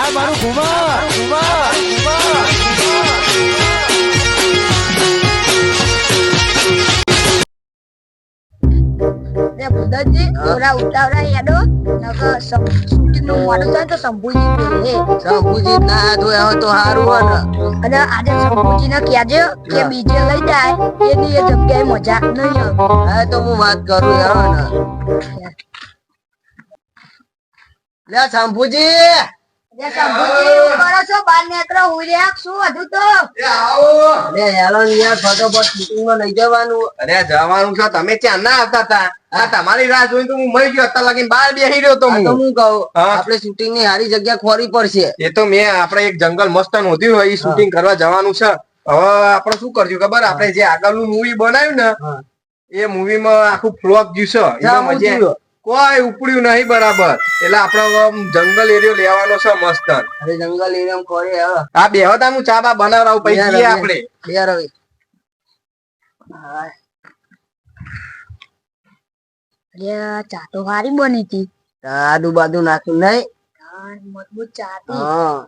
આ મારું ઘુમા ઘુમા ઘુમા ને ભૂદતજી દોરા ઉતાવળા યાદો? નકરનું મોડું થાય તો શંભુજી બોલે શંભુજી ના ધોયા હોય તો સારું હોય અને આજે શંભુજી ને કહેજો કે બીજે લઈ જાય? એની એ જગ્યાએ મજા નહીં હા તો હું વાત કરું યાર ને. લે શંભુજી જે શંભુજી એવું કરો છો બાર નેત્ર ઉર્યા શું હતું તો. અરે હેલો ને યાર ફટોફટ શૂટિંગમાં લઈ જવાનું. અરે જવાનું છે તમે ત્યાં ના આવતા હતા? આ તમારી રાહ જોઈને તો હું મરી ગયો અત્યાર લગીને બહાર બેસી રહ્યો તો હું હું. કહું આપણે શૂટિંગની સારી જગ્યા ખોરી પડશે. એ તો મેં આપણે એક જંગલ મસ્ત નોંધ્યું હોય એ શૂટિંગ કરવા જવાનું છે. હવે આપણે શું કરશું ખબર? આપણે જે આગળનું મૂવી બનાવ્યું ને એ મૂવી માં આખું ફ્લોપ જ્યું છે. કોઈ ઉપડ્યું નહીં બરાબર. એટલે આપડે જંગલ એરિયો લેવાનો છે મસ્ત. અરે જંગલ એરિયા કોરે હવે. આ બેહતા હું ચા બા બનાવરાવ જઈએ આપણે. બે રવિ અરે ચા તો સારી બની હતી. આદુ બાદુ નાખ્યું નહીં. હા, મજબૂત ચા હા.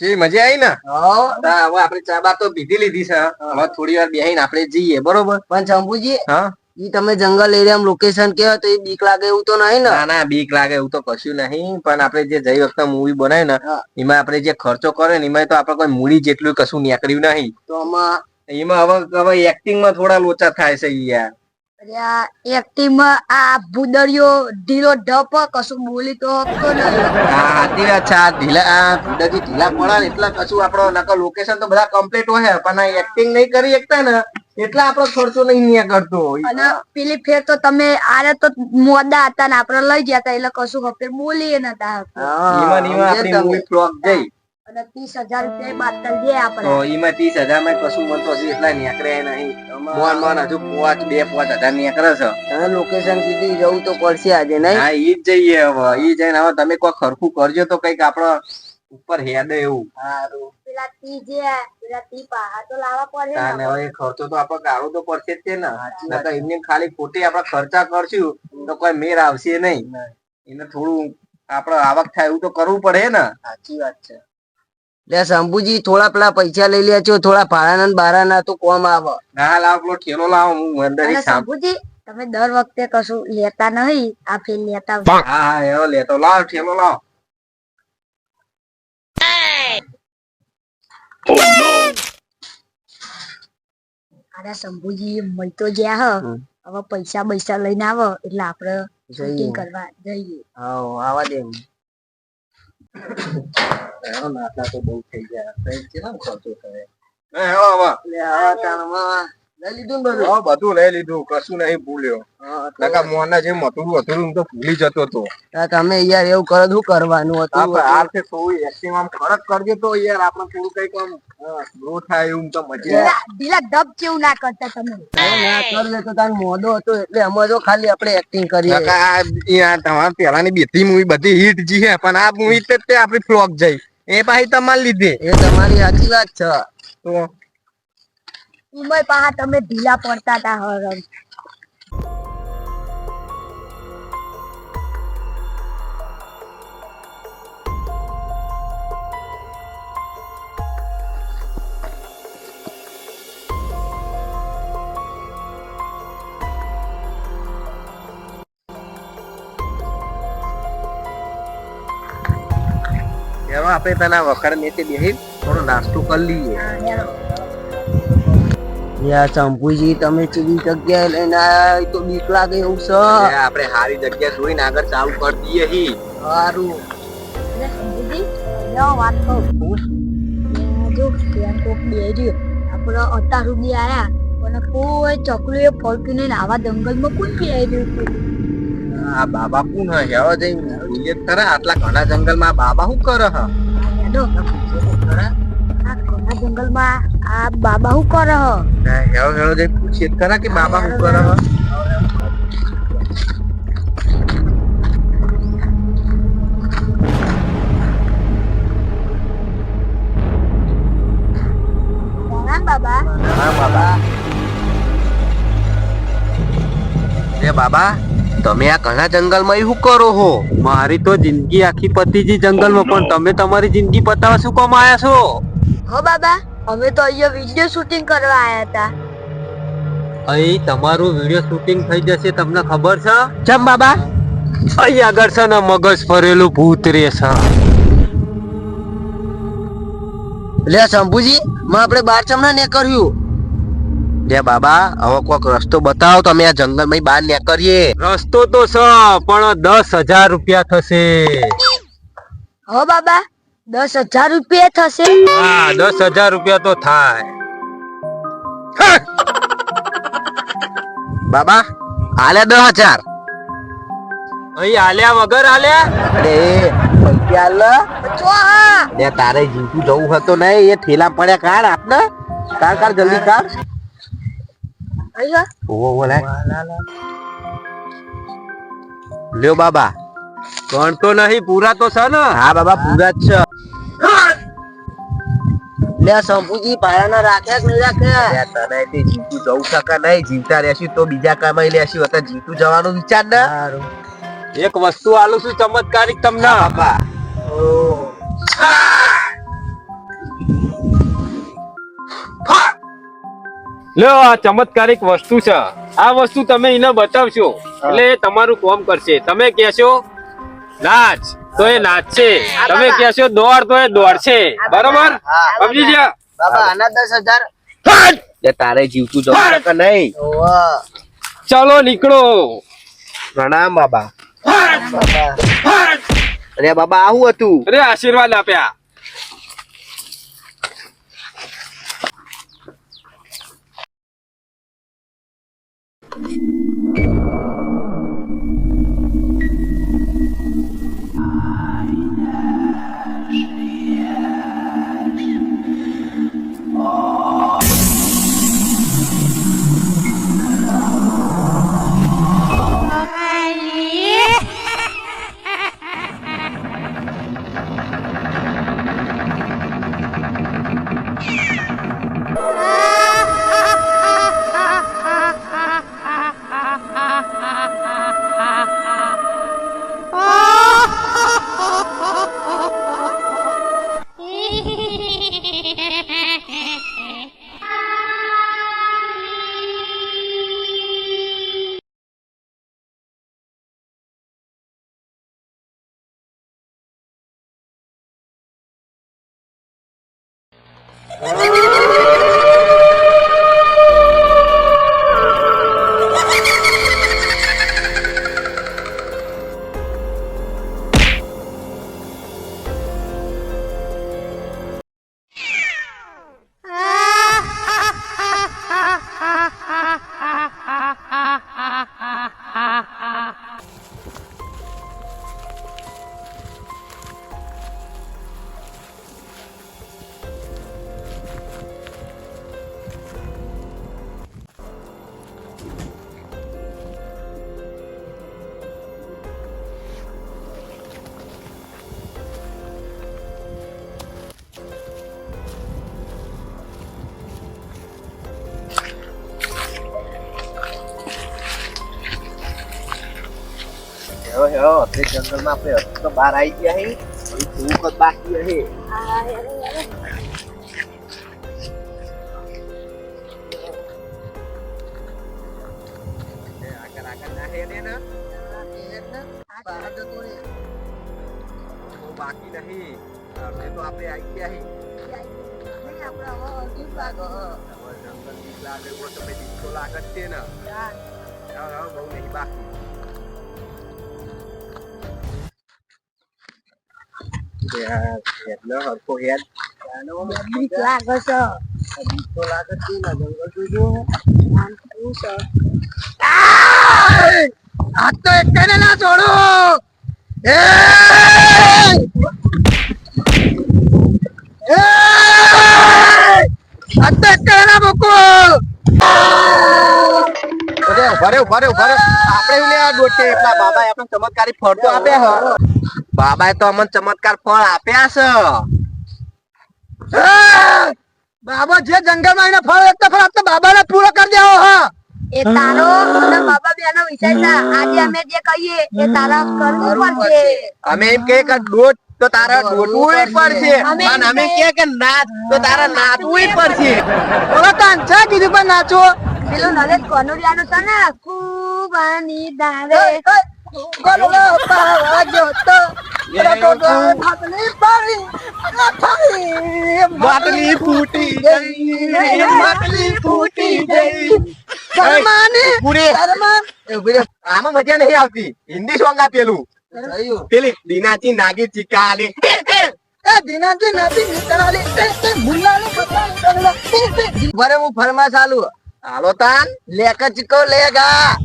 જે મજા આવી ને? હવે આપણે ચા બા તો પીધી લીધી છે. હવે થોડી વાર બેહીને આપણે જઈએ બરોબર? પણ શંભુજી હા? ઈ તમે જંગલ એરિયામાં લોકેશન કેવા તો એ બીક લાગે એવું તો નહીં ને? ના ના બીક લાગે એવું તો કશું નહીં પણ આપણે જે જઈ વખતે મૂવી બનાવી ને એમાં આપણે જે ખર્ચો કર્યો ને એમાં તો આપણે કોઈ મૂડી જેટલું કશું નીકળ્યું નહીં. તો આમાં એમાં હવે હવે એક્ટિંગમાં થોડા લોચા થાય છે યાર. અરે આ એક્ટિંગમાં આ ભૂદરિયો ઢીલો ઢપ કશું બોલી તો હકતો નહીં. હા વાત ઢીલા આ ઢીલા પડે ને એટલે કશું આપણો નકર લોકેશન તો બધા કમ્પ્લીટ હોય. પણ આ એક્ટિંગ નહીં કરી શકતા ને એટલા આપણો ખર્ચો નહીં કરતો અને પેલી ફેર તો તમે આરે તો મોડા હતા ને આપડે લઈ ગયા હતા એટલે કશું હફેર બોલીએ નતા. હા, એમાં ને એમાં આપણી મૂવી ફ્લોપ અને ત્રીસ હજાર રૂપિયા બાતલ દે આપડે તો એમાં ત્રીસ હજારમાં કશું મતો હજી એટલા નીકળે નહીં. મોન મોન હજુ પાંચ બે પાંચ હજાર નીકળે છે. તમે લોકેશન કીધી જવું તો પડશે આજે નહીં? હા ઈ જ જઈએ હવે ઈ જઈને હવે તમે કોઈ ખરખું કરજો તો કંઈક આપડે ઉપર હેડે એવું. પેલા તી જે પેલા તી પાહા તો લાવવા પડે ને હવે ખર્ચો તો આપડે ગાળો તો પડશે જ તે ને. નકર એમને ખાલી ખોટી આપડે ખર્ચા કરશું તો કોઈ મેર આવશે નહીં. એને થોડું આપડે આવક થાય એવું તો કરવું પડે ને. સાચી વાત છે. લે શંભુજી થોડા પેલા પૈસા લઈ લે છો થોડા ભાડાના ને બારાના તો કોમ આવે. ના લાવ પેલો ઠેલો લાવ હું અંદર શંભુજી તમે દર વખતે કશું લેતા નહીં આ ફેર લેતા હા હા એવો લેતો. લાવ ઠેલો લાવ. અરે શંભુજી મળતો ગયા હ. હવે પૈસા પૈસા લઈને આવો એટલે આપડે જઈએ. શૂટિંગ કરવા જઈએ. હા આવા દે એનો નાટલા તો બહુ થઈ ગયા. કઈ કેટલો ખર્ચો કરે? હે હેલો હવે લે આવા તાણમાં લઈ લીધું બધું? હા, બધું લઈ લીધું કશું નહીં ભૂલ્યો. નકા મોના જે મથુરું હતું તો ભૂલી જતો હતો. તમે યાર એવું કરો શું કરવાનું હતું? આપણે આ વખતે થોડું એક્ટિંગ આમ કડક કરજો તો યાર આપણે થોડું કંઈક આમ ગ્રો થાય એવું તો મજા. ઢીલા ડબ જેવું ના કરતા તમે? ના કરવે તો તાર મોદો હતો એટલે અમે તો ખાલી આપણે એક્ટિંગ કરીએ. નકા આ તમારા પેલાની બેથી મૂવી બધી હિટ જી હે પણ આ મૂવી તે તે આપણી ફ્લોપ જઈ એ પાછી તમારે લીધે. એ તમારી સાચી વાત છે. તો ઉમર પાહા તમે ઢીલા પડતા હતા હરણ. આપણે તને વખાણ નીચે બેસી થોડો નાસ્તો કરી લઈએ. યા ચંપુજી તમે ચીવી જગ્યાએ લઈને આયા? એ તો બીક લાગે એવું છે. આપણે સારી જગ્યા જોઈને આગળ ચાલુ કરી દઈએ હી. સારું વાત જો અત્યાર સુધી પણ કોઈ ચકલું એ ફરતું નહીં ને આવા જંગલમાં કોણ બે રહ્યું આ બાબા કોણ હે? જઈ ખરા આટલા ઘણા જંગલમાં બાબા શું કરે હ? આ ઘણા જંગલમાં આ બાબા હું કરે હ? હેરો હેળો જઈ પૂછીએ. જ ખરા કે બાબા હું કરે હો? બાબા. હા બાબા. એ બાબા તમે આ ઘણા જંગલમાં એવું કરો હો? મારી તો જિંદગી આખી પતિજી જંગલમાં પણ તમે તમારી જિંદગી પતાવવા શું કામ આયા છો? હો બાબા અમે તો અહીંયા વીડિયો શૂટિંગ કરવા આવ્યા હતા. અહીં તમારું વીડિયો શૂટિંગ થઈ જશે તમને ખબર છે? ચમ બાબા? અહીં આગળ છે ને મગજ ફરેલું ભૂત રે છે. લે શંભુજી માં આપણે બાર ચમણા ને કર્યું. લે બાબા હવે કોઈક રસ્તો બતાવો તમે આ જંગલમાં બહાર ને કરીએ રસ્તો તો છે પણ દસ હજાર રૂપિયા થશે. હો બાબા દસ હજાર રૂપિયા થશે? હા દસ હજાર રૂપિયા તો થાય. બાબા આલે દસ હજાર. અહીં આલ્યા વગર આલ્યા? અરે પૈસા આલ. તારે જીવતું જવું હતું નહીં એ ઠેલા પડ્યા કાઢ આપને. કાઢ કાઢ જલ્દી કાઢ. ઓવો લે લ્યો બાબા પણ તો નહીં પૂરા તો છે ને હા બાબા પૂરા જ છે લે શંભુજી પાયાના રાખ્યા કે નહીં રાખ્યા તને તે જીતું જવું શકે નહીં જીવતા રહેશું તો બીજા કમાઈ લેશું અત્યારે જીતું જવાનું વિચાર ને એક વસ્તુ આલું છું ચમત્કારિક તમને બાબા લ્યો આ ચમત્કારિક વસ્તુ છે. આ વસ્તુ તમે એને બતાવશો. એટલે એ તમારું કામ કરશે. તમે કહેશો નાચ. તો એ નાચશે. તમે કહેશો દોડ. તો એ દોડશે. બરોબર? સમજી ગયા? બાબા આના દસ હજાર. તારે જીવતું જવું કે નહીં? ચલો નીકળો. પ્રણામ બાબા. અરે બાબા આવું હતું. અરે આશીર્વાદ આપ્યા. えっ? Ah! હેરો આપણે જંગલમાં આપણે હજુ તો બહાર આવી ગયા હે. હવે તું કદ બાકી રહે આગળ આગળ ના હે ને ને બહુ બાકી નહીં આપણે તો આપણે આવી ગયા હે. હવે જંગલ બીક લાગે એવો તમે દીકરો લાગત છે ને. બહુ નહીં બાકી. હેડનો હરખો હેડ. બીક લાગે છે તો લાગે છે ને, જંગલ તો જો. શું છે આ તો એકને ના છોડો એ એ આ તો એકને ના મૂકો અરે ઊભા રે ઊભા રે ઊભા રે આપણે એવું આ દોટે એટલા આપણને ચમત્કારી ફરતો આપે હ બાબાએ તો અમને ચમત્કાર ફળ આપ્યા છે. બાબા જે જંગલમાં એને ફળ એક તો ફળ આપતો બાબાને પૂરો કરી દેવો હા. એ તારો અને બાબા બેનો વિષય છે. આજે અમે જે કહીએ એ તારા કરવું પડશે. અમે એમ કહે કે દોટ તો તારા દોટવું પડશે. અમે અને અમે કહે કે નાચ તો તારા નાચવું પડશે. બોલો છે કીધું પણ નાચો. પેલો નરેશ કોનોડિયાનો છે ને કુબાની દારે માટલી ફૂટી ગઈ. માટલી ફૂટી ગઈ. શરમાની પૂરી આમાં મજા નહીં આવતી. હિન્દી સોંગ આ પેલું. પેલી દીનાથી નાગી ચિકાલી. વરે હું ફરમા ચાલુ તાન લેક ચીકો લેગા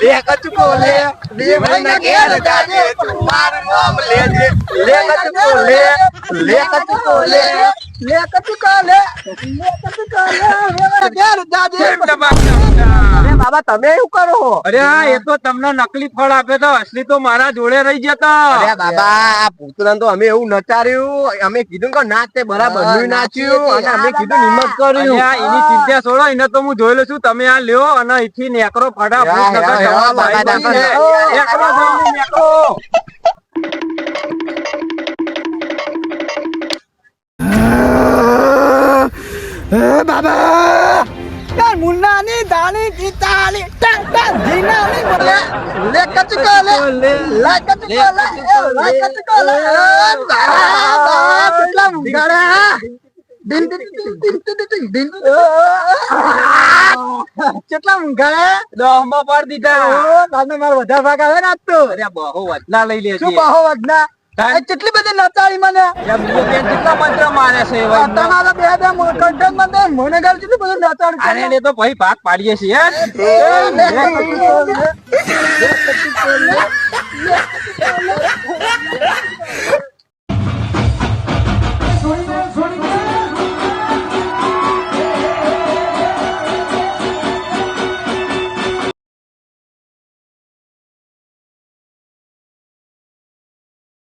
લે. કચુકો લે. બે મહિના ઘેર જાજે. તું મારું નામ લેજે. લે. કચુકો લે લે કચુકો લે. અરે બાબા તમે એવું કરો અરે હા એ તો તમને નકલી ફળ આપે તો અસલી તો મારા જોડે રહી જતા. અરે બાબા આ પૂતળાને તો અમે એવું નચાર્યું અમે કીધું કે નાચ તે બરાબરનું નાચ્યું અને અમે કીધું હિંમત કર્યું. અરે એની ચિંતા છોડો એને તો હું જોયેલો છું તમે આ લ્યો અને અહીંથી નેકરો ફટાફટ નેકરો નકર ભાઈ બાબા, નેકરો. મુન્નાની દાની ગીતાની ટન ટન જીનાની બોલે. લે કચકો લે લે કચકો લે લે કચકો લે કેટલા મુંગાડે દિન દિન દિન દિન દિન કેટલા મુંગાડે દહમાં પાડી દીધા. ઓ તમને મારો વધારે ભાગ આવે ને આજ તો. અરે બહુ વધના લઈ લેજે. શું બહુ તાન. એ કેટલી બધી નતાળી મને બેન કેટલા મંત્ર મારે છે? તમારા બે બે કંઠનમાં મને ગાલ કેટલી બધું નતાળ અરે એ તો ભાઈ ભાગ પાડીએ છીએ?